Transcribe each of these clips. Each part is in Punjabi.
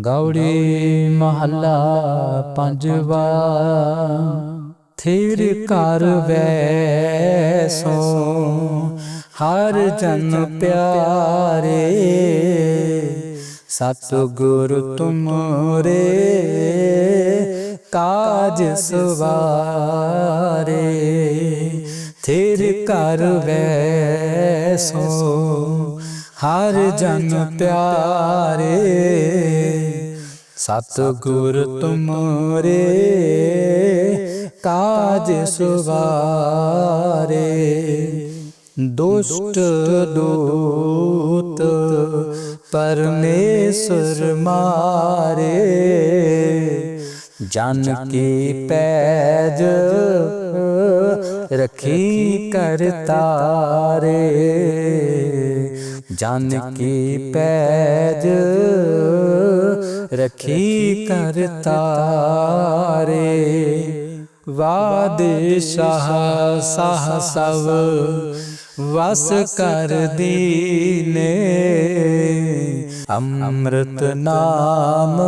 ਗੌੜੀ ਮਹੱਲਾ ਪੰਜਵਾ ਥਿਰ ਕਰ ਵੈਸੋ, ਹਰ ਜਨ ਪਿਆਰੇ। ਸਤ ਗੁਰ ਤੁਮਰੇ, ਕਾਜ ਸਵਾਰੇ। ਥਿਰ ਕਰ ਵੈਸੋ ਹਰ ਜਨ ਪਿਆਰੇ। ਸਤ ਗੁਰ ਤੁਮਰੇ ਕਾਜ ਸੁਵਾਰੇ। ਦੁਸ਼ਟ ਦੂਤ ਪਰਮੇਸ਼ਰ ਮਾਰੇ। ਜਨ ਕੀ ਪੈਜ ਰਖੀ ਕਰਤਾਰੇ। ਜਨ ਕੀ ਪੈਜ ਰਖੀ ਕਰਤਾਰੇ ਵਾਦਸ਼ਾਹ ਸਾਹ ਸਭ ਵਸ ਕਰ ਦੀਨੇ। ਅੰਮ੍ਰਿਤ ਨਾਮ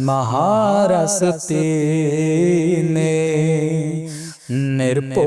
ਮਹਾਰਸ ਤੀਨੇ। ਨਿਰਭਉ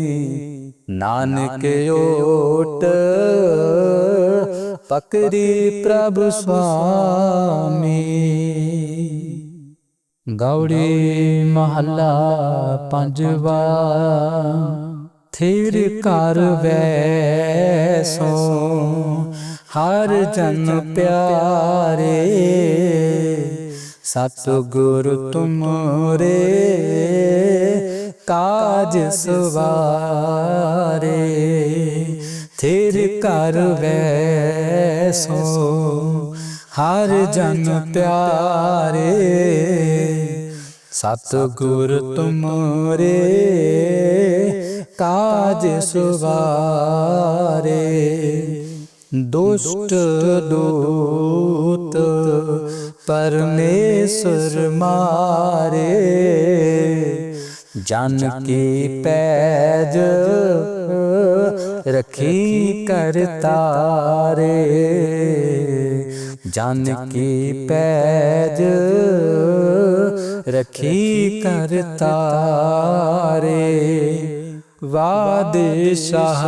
ਨਾਨਕ ਓਟ ਪਕਰੀ ਪ੍ਰਭ ਸੁਆਮੀ। ਗੌੜੀ ਮਹੱਲਾ ਪੰਜਵਾ ਥਿਰ ਕਰ ਵੈਸੋ ਹਰ ਜਨ ਪਿਆਰੇ। ਸਤ ਤੁਮਰੇ, ਕਾਜ ਸਵਾਰੇ, ਥਿਰ ਕਰ ਵੈਸੋ, ਹਰ ਜਨ ਪਿਆਰੇ। ਸਤ ਗੁਰ ਤੁਮਰੇ, ਕਾਜ ਸੁਵਾਰੇ, ਦੁਸ਼ਟ ਦੂਤ ਪਰਮੇਸ਼ਰ ਮਾਰੇ ਜਨ ਕੀ ਪੈਜ ਰਖੀ ਕਰਤਾਰੇ ਜਨ ਕੀ ਪੈਜ ਰਖੀ ਕਰਤਾਰੇ ਵਾਦਸ਼ਾਹ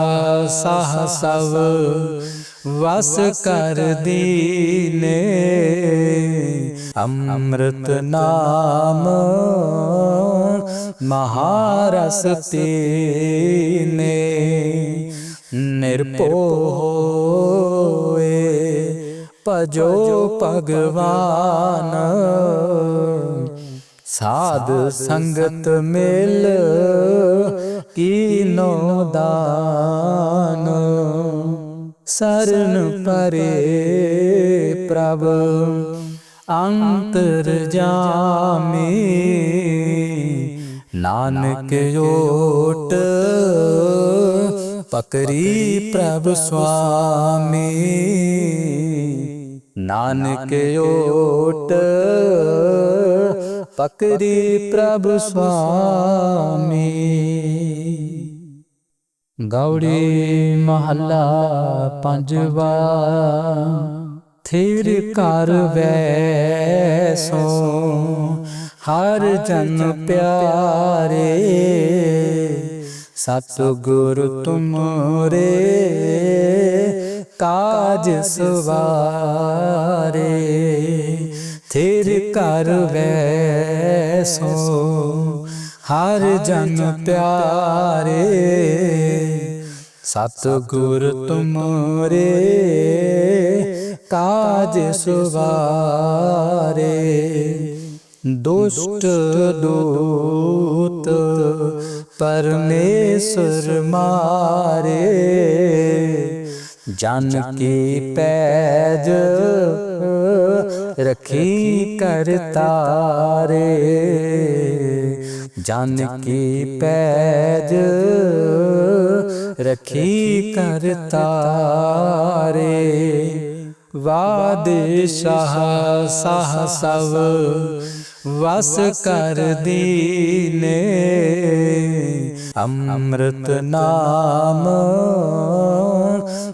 ਸਾਹ ਸਭ ਵਸ ਕਰ ਦੀਨੇ। ਅੰਮ੍ਰਿਤ ਨਾਮ ਮਹਾਰਸ ਤੀਨੇ। ਨਿਰਭਉ ਭਜੋ ਭਗਵਾਨ। ਸਾਧ ਸੰਗਤ ਮਿਲ ਕੀਨੋ ਦਾਨ। ਸਰਨ ਪਰੇ ਪ੍ਰਭ ਅੰਤਰ ਜਾਮੀ ਨਾਨਕ ਓਟ ਪਕਰੀ ਪ੍ਰਭ ਸੁਆਮੀ ਨਾਨਕ ਓਟ ਪਕਰੀ ਪ੍ਰਭ ਸੁਆਮੀ ਗੌੜੀ ਮਹੱਲਾ ਪੰਜਵਾ, ਥਿਰ ਕਰ ਵੈਸੋ, ਹਰ ਜਨ ਪਿਆਰੇ। ਸਤ ਗੁਰ ਤੁਮਰੇ ਕਾਜ ਸਵਾਰੇ। ਥਿਰ ਕਰ ਵੈਸੋ ਹਰ ਜਨ ਪਿਆਰੇ। ਸਤ ਗੁਰ ਤੁਮਰੇ ਕਾਜ ਸੁਵਾਰੇ। ਦੁਸ਼ਟ ਦੂਤ ਪਰਮੇਸ਼ਰ ਮਾਰੇ। ਜਨ ਕੀ ਪੈਜ ਰਖੀ ਕਰਤਾਰੇ। ਜਨ ਕੀ ਪੈਜ ਰਖੀ ਕਰਤਾਰੇ ਵਾਦੇ ਸ਼ਾਹ ਸਾਹ ਸਭ ਵਸ ਕਰ ਦੀਨੇ। ਅੰਮ੍ਰਿਤ ਨਾਮ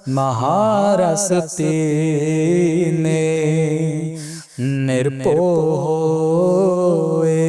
ਮਹਾਰਸ ਤੀਨੇ। ਨਿਰਭਉ ਹੋਏ।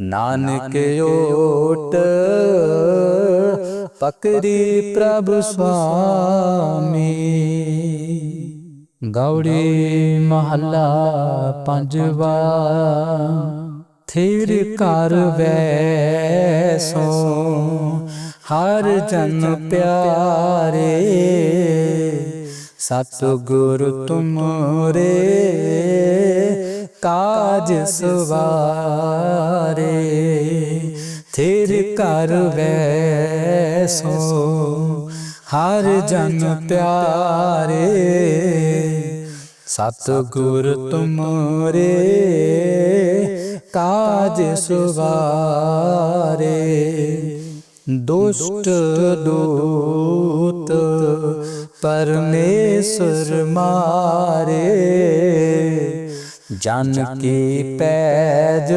ਨਾਨਕ ਓਟ ਪਕਰੀ ਪ੍ਰਭ ਸੁਆਮੀ। ਗੌੜੀ ਮਹੱਲਾ ਪੰਜਵਾ ਥਿਰ ਕਰ ਵੈਸੋ ਹਰ ਜਨ ਪਿਆਰੇ। ਸਤ ਗੁਰ ਤੁਮਰੇ ਕਾਜ ਸਵਾਰੇ, ਥਿਰ ਕਰ ਵੈਸੋ, ਹਰ ਜਨ ਪਿਆਰੇ। ਸਤ ਗੁਰ ਤੁਮਰੇ, ਕਾਜ ਸੁਵਾਰੇ। ਦੁਸ਼ਟ ਦੂਤ, ਪਰਮੇਸ਼ਰ ਮਾਰੇ। ਜਨ ਕੀ ਪੈਜ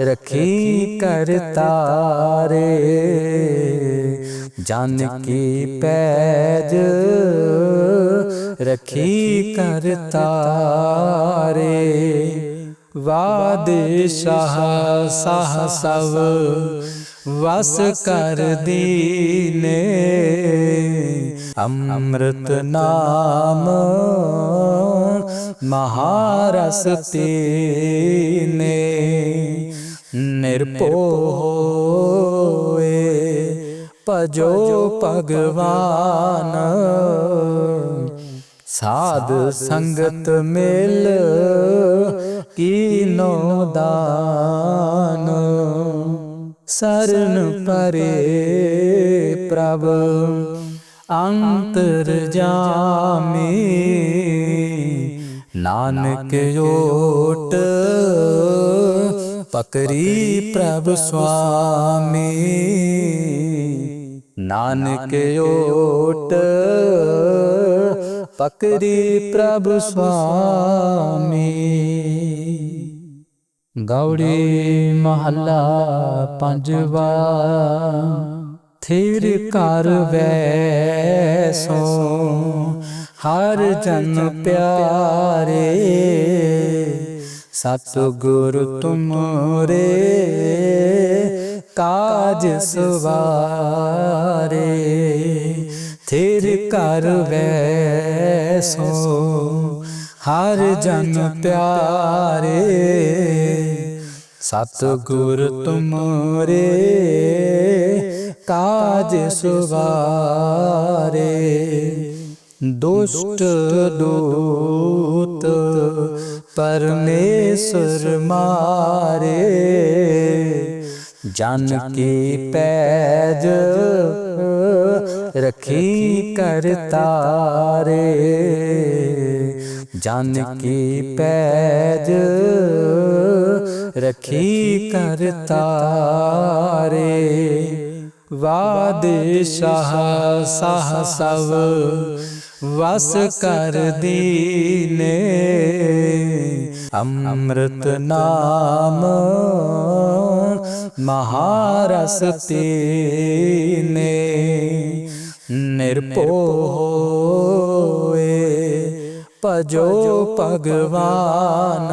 ਰਖੀ ਕਰਤਾਰੇ ਜਨ ਕੀ ਪੈਜ ਰਖੀ ਕਰਤਾਰੇ ਵਾਦੇ ਸ਼ਾਹ ਸਾਹ ਸਭ ਵਸ ਕਰ ਦੀਨੇ। ਅੰਮ੍ਰਿਤ ਨਾਮ ਮਹਾਰਸ ਤੀਨੇ ਨਿਰਭਉ ਹੋਏ ਭਜੋ ਭਗਵਾਨ। ਸਾਧ ਸੰਗਤ ਮਿਲ ਕੀਨੋ ਦਾਨ। ਸਰਨ ਪਰੇ ਪ੍ਰਭ, ਅੰਤਰ ਜਾਮੀ। ਨਾਨਕ ਓਟ ਪਕਰੀ ਪ੍ਰਭ ਸੁਆਮੀ। ਨਾਨਕ ਓਟ ਪਕਰੀ ਪ੍ਰਭ ਸੁਆਮੀ। ਗੌੜੀ ਮਹੱਲਾ ਪੰਜਵਾ। ਥਿਰ ਕਰ ਵੈਸੋ। ਹਰ ਜਨ ਪਿਆਰੇ ਸਤ ਗੁਰ ਤੁਮਰੇ ਕਾਜ ਸਵਾਰੇ ਥਿਰ ਕਰ ਵੈਸੋ ਹਰ ਜਨ ਪਿਆਰੇ ਸਤ ਗੁਰ ਤੁਮਰੇ ਕਾਜ ਸੁਵਾਰੇ। ਦੁਸ਼ਟ ਦੂਤ ਪਰਮੇਸ਼ਰ ਮਾਰੇ ਜਨ ਕੀ ਪੈਜ ਰਖੀ ਕਰਤਾਰੇ ਜਨ ਕੀ ਪੈਜ ਰਖੀ ਕਰਤਾਰੇ ਵਾਦੇ ਸ਼ਾਹ ਸਾਹ ਸਭ ਵਸ ਕਰ ਦੀਨੇ। ਅੰਮ੍ਰਿਤ ਨਾਮ ਮਹਾਰਸ ਤੀਨੇ। ਨਿਰਭਉ ਹੋਏ ਭਜੋ ਭਗਵਾਨ।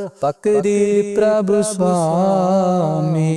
ਪਕਰੀ ਪ੍ਰਭ ਸੁਆਮੀ